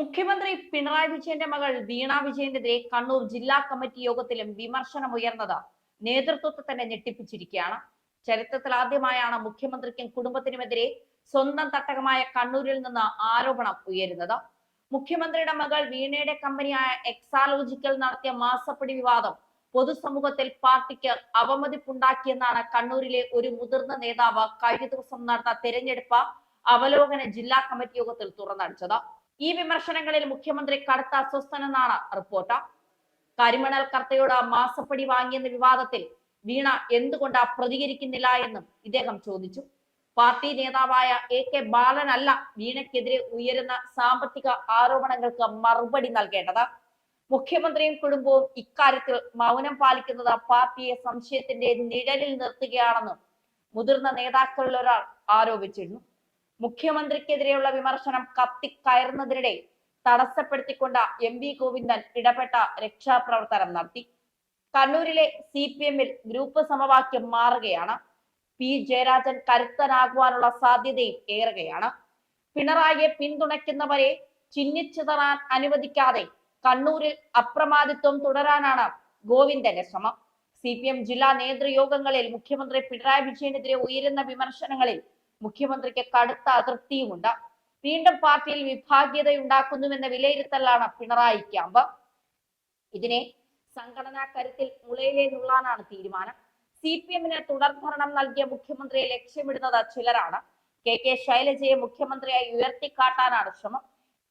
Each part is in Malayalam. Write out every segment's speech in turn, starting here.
മുഖ്യമന്ത്രി പിണറായി വിജയന്റെ മകൾ വീണ വിജയന്റെതിരെ കണ്ണൂർ ജില്ലാ കമ്മിറ്റി യോഗത്തിലും വിമർശനം ഉയർന്നത് നേതൃത്വത്തെ തന്നെ ഞെട്ടിപ്പിച്ചിരിക്കുകയാണ്. ചരിത്രത്തിൽ ആദ്യമായാണ് മുഖ്യമന്ത്രിക്കും കുടുംബത്തിനുമെതിരെ സ്വന്തം തട്ടകമായ കണ്ണൂരിൽ നിന്ന് ആരോപണം ഉയരുന്നത്. മുഖ്യമന്ത്രിയുടെ മകൾ വീണയുടെ കമ്പനിയായ എക്സാലോജിക്കൽ നടത്തിയ മാസപ്പടി വിവാദം പൊതുസമൂഹത്തിൽ പാർട്ടിക്ക് അവമതിപ്പുണ്ടാക്കിയെന്നാണ് കണ്ണൂരിലെ ഒരു മുതിർന്ന നേതാവ് കഴിഞ്ഞ ദിവസം നടന്ന തെരഞ്ഞെടുപ്പ് അവലോകന ജില്ലാ കമ്മിറ്റി യോഗത്തിൽ തുറന്നടിച്ചത്. ഈ വിമർശനങ്ങളിൽ മുഖ്യമന്ത്രി കടുത്ത അസ്വസ്ഥനെന്നാണ് റിപ്പോർട്ട്. കരിമണൽ കർത്തയോട് മാസപ്പടി വാങ്ങിയെന്ന വിവാദത്തിൽ വീണ എന്തുകൊണ്ട് പ്രതികരിക്കുന്നില്ല എന്നും ഇദ്ദേഹം ചോദിച്ചു. പാർട്ടി നേതാവായ എ കെ ബാലനല്ല വീണയ്ക്കെതിരെ ഉയരുന്ന സാമ്പത്തിക ആരോപണങ്ങൾക്ക് മറുപടി നൽകേണ്ടത്. മുഖ്യമന്ത്രിയും കുടുംബവും ഇക്കാര്യത്തിൽ മൗനം പാലിക്കുന്നത് പാർട്ടിയെ സംശയത്തിന്റെ നിഴലിൽ നിർത്തുകയാണെന്നും മുതിർന്ന നേതാക്കളിൽ ഒരാൾ ആരോപിച്ചിരുന്നു. മുഖ്യമന്ത്രിക്കെതിരെയുള്ള വിമർശനം കത്തിക്കയറുന്നതിനിടെ തടസ്സപ്പെടുത്തിക്കൊണ്ട് എം വി ഗോവിന്ദൻ ഇടപെട്ട രക്ഷാപ്രവർത്തനം നടത്തി. കണ്ണൂരിലെ സി പി എമ്മിൽ ഗ്രൂപ്പ് സമവാക്യം മാറുകയാണ്. പി ജയരാജൻ കരുത്തനാകുവാനുള്ള സാധ്യതയും ഏറുകയാണ്. പിണറായിയെ പിന്തുണയ്ക്കുന്നവരെ ചിഹ്നിച്ചിതറാൻ അനുവദിക്കാതെ കണ്ണൂരിൽ അപ്രമാദിത്വം തുടരാനാണ് ഗോവിന്ദന്റെ ശ്രമം. സി പി എം ജില്ലാ നേതൃയോഗങ്ങളിൽ മുഖ്യമന്ത്രി പിണറായി വിജയനെതിരെ ഉയരുന്ന വിമർശനങ്ങളിൽ മുഖ്യമന്ത്രിക്ക് കടുത്ത അതൃപ്തിയുമുണ്ട്. വീണ്ടും പാർട്ടിയിൽ വിഭാഗീയതയുണ്ടാക്കുന്നുവെന്ന വിലയിരുത്തലാണ് പിണറായി ക്യാമ്പ്. ഇതിനെ സംഘടനാ കരുത്തിൽ മുളയിലെ നുള്ളാനാണ് തീരുമാനം. സി പി എമ്മിന് തുടർഭരണം നൽകിയ മുഖ്യമന്ത്രിയെ ലക്ഷ്യമിടുന്നത് ചിലരാണ്. കെ കെ ശൈലജയെ മുഖ്യമന്ത്രിയായി ഉയർത്തിക്കാട്ടാനാണ് ശ്രമം.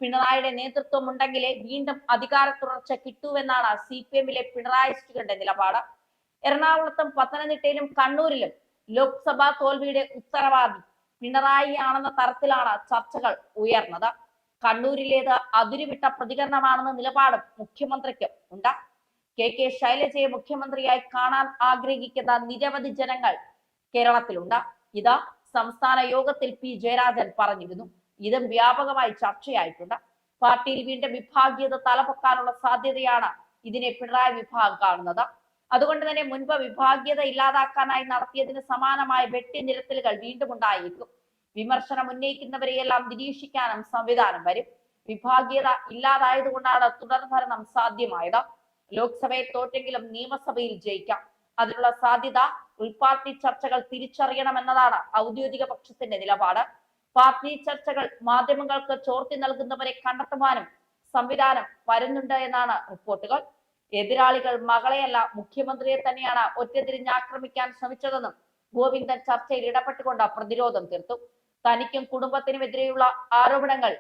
പിണറായിയുടെ നേതൃത്വം ഉണ്ടെങ്കിലേ വീണ്ടും അധികാര തുടർച്ച കിട്ടൂവെന്നാണ് സി പി എമ്മിലെ പിണറായിസ്റ്റുകളുടെ നിലപാട്. എറണാകുളത്തും പത്തനംതിട്ടയിലും കണ്ണൂരിലും ലോക്സഭാ തോൽവിയുടെ ഉത്തരവാദി പിണറായി ആണെന്ന തരത്തിലാണ് ചർച്ചകൾ ഉയർന്നത്. കണ്ണൂരിലേത് അതിരുവിട്ട പ്രതികരണമാണെന്ന നിലപാടും മുഖ്യമന്ത്രിക്ക് ഉണ്ട്. കെ കെ ശൈലജയെ മുഖ്യമന്ത്രിയായി കാണാൻ ആഗ്രഹിക്കുന്ന നിരവധി ജനങ്ങൾ കേരളത്തിലുണ്ട്. ഇത് സംസ്ഥാന യോഗത്തിൽ പി ജയരാജൻ പറഞ്ഞിരുന്നു. ഇതും വ്യാപകമായി ചർച്ചയായിട്ടുണ്ട്. പാർട്ടിയിൽ വീണ്ടും വിഭാഗീയത തലപൊക്കാനുള്ള സാധ്യതയാണ് ഇതിനെ പിണറായി വിഭാഗം കാണുന്നത്. അതുകൊണ്ട് തന്നെ മുൻപ് വിഭാഗീയത ഇല്ലാതാക്കാനായി നടത്തിയതിന് സമാനമായ വെട്ടിനിരത്തലുകൾ വീണ്ടും ഉണ്ടായേക്കും. വിമർശനം ഉന്നയിക്കുന്നവരെയെല്ലാം നിരീക്ഷിക്കാനും സംവിധാനം വരും. വിഭാഗീയത ഇല്ലാതായതുകൊണ്ടാണ് തുടർഭരണം സാധ്യമായത്. ലോക്സഭയിൽ തോറ്റെങ്കിലും നിയമസഭയിൽ ജയിക്കാം. അതിനുള്ള സാധ്യത ഉൾപാർട്ടി ചർച്ചകൾ തിരിച്ചറിയണമെന്നതാണ് ഔദ്യോഗിക പക്ഷത്തിന്റെ നിലപാട്. പാർട്ടി ചർച്ചകൾ മാധ്യമങ്ങൾക്ക് ചോർത്തി നൽകുന്നവരെ കണ്ടെത്തുവാനും സംവിധാനം വരുന്നുണ്ട് എന്നാണ് റിപ്പോർട്ടുകൾ. എതിരാളികൾ മകളെയല്ല മുഖ്യമന്ത്രിയെ തന്നെയാണ് ഒറ്റതിരിഞ്ഞ് ആക്രമിക്കാൻ ശ്രമിച്ചതെന്നും ഗോവിന്ദൻ ചർച്ചയിൽ ഇടപെട്ടുകൊണ്ട് പ്രതിരോധം തീർത്തു. തനിക്കും കുടുംബത്തിനുമെതിരെയുള്ള ആരോപണങ്ങൾ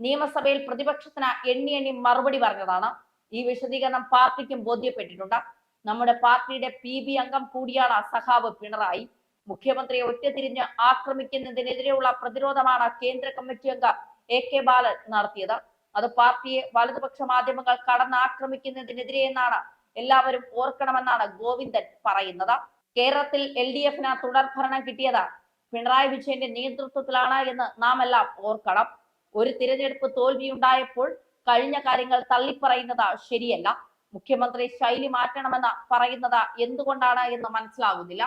നിയമസഭയിൽ പ്രതിപക്ഷത്തിന് എണ്ണി എണ്ണി മറുപടി പറഞ്ഞതാണ്. ഈ വിശദീകരണം പാർട്ടിക്കും ബോധ്യപ്പെട്ടിട്ടുണ്ട്. നമ്മുടെ പാർട്ടിയുടെ പി ബി അംഗം കൂടിയാണ് സഖാവ് പിണറായി. മുഖ്യമന്ത്രിയെ ഒറ്റതിരിഞ്ഞ് ആക്രമിക്കുന്നതിനെതിരെയുള്ള പ്രതിരോധമാണ് കേന്ദ്ര കമ്മിറ്റി അംഗം എ കെ ബാലൻ നടത്തിയത്. അത് പാർട്ടിയെ വലതുപക്ഷ മാധ്യമങ്ങൾ കടന്നാക്രമിക്കുന്നതിനെതിരെ എന്നാണ് എല്ലാവരും ഓർക്കണമെന്നാണ് ഗോവിന്ദൻ പറയുന്നത്. കേരളത്തിൽ എൽ ഡി എഫിന് തുടർഭരണം കിട്ടിയത് പിണറായി വിജയന്റെ നേതൃത്വത്തിലാണ് എന്ന് നാം എല്ലാം ഓർക്കണം. ഒരു തിരഞ്ഞെടുപ്പ് തോൽവി ഉണ്ടായപ്പോൾ കഴിഞ്ഞ കാര്യങ്ങൾ തള്ളിപ്പറയുന്നത് ശരിയല്ല. മുഖ്യമന്ത്രി ശൈലി മാറ്റണമെന്ന് പറയുന്നത് എന്തുകൊണ്ടാണ് എന്ന് മനസ്സിലാകുന്നില്ല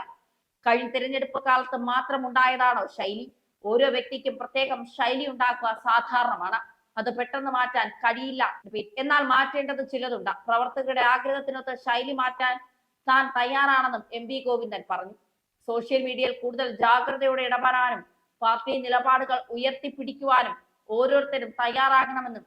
കഴിഞ്ഞ തിരഞ്ഞെടുപ്പ് കാലത്ത് മാത്രം ഉണ്ടായതാണോ ശൈലി. ഓരോ വ്യക്തിക്കും പ്രത്യേകം ശൈലി ഉണ്ടാക്കുക സാധാരണമാണ്. അത് പെട്ടെന്ന് മാറ്റാൻ കഴിയില്ല. എന്നാൽ മാറ്റേണ്ടത് ചിലതുണ്ട്. പ്രവർത്തകരുടെ ആഗ്രഹത്തിനൊത്ത് ശൈലി മാറ്റാൻ താൻ തയ്യാറാണെന്നും എം വി ഗോവിന്ദൻ പറഞ്ഞു. സോഷ്യൽ മീഡിയയിൽ കൂടുതൽ ജാഗ്രതയോടെ ഇടപെടാനും പാർട്ടി നിലപാടുകൾ ഉയർത്തിപ്പിടിക്കുവാനും ഓരോരുത്തരും തയ്യാറാകണമെന്നും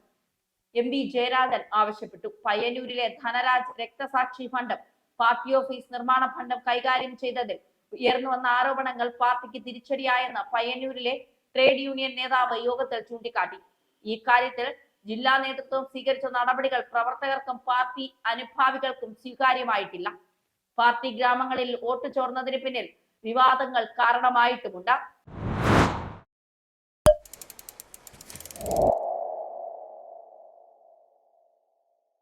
എം വി ജയരാജൻ ആവശ്യപ്പെട്ടു. പയ്യന്നൂരിലെ ധനരാജ് രക്തസാക്ഷി ഫണ്ടും പാർട്ടി ഓഫീസ് നിർമ്മാണ ഫണ്ടും കൈകാര്യം ചെയ്തതിൽ ഉയർന്നു വന്ന ആരോപണങ്ങൾ പാർട്ടിക്ക് തിരിച്ചടിയായെന്ന് പയ്യന്നൂരിലെ ട്രേഡ് യൂണിയൻ നേതാവ് യോഗത്തിൽ ചൂണ്ടിക്കാട്ടി. ഇക്കാര്യത്തിൽ ജില്ലാ നേതൃത്വം സ്വീകരിച്ച നടപടികൾ പ്രവർത്തകർക്കും പാർട്ടി അനുഭാവികൾക്കും സ്വീകാര്യമായിട്ടില്ല. പാർട്ടി ഗ്രാമങ്ങളിൽ വോട്ട് ചോർന്നതിന് പിന്നിൽ വിവാദങ്ങൾ കാരണമായിട്ടുമുണ്ട്.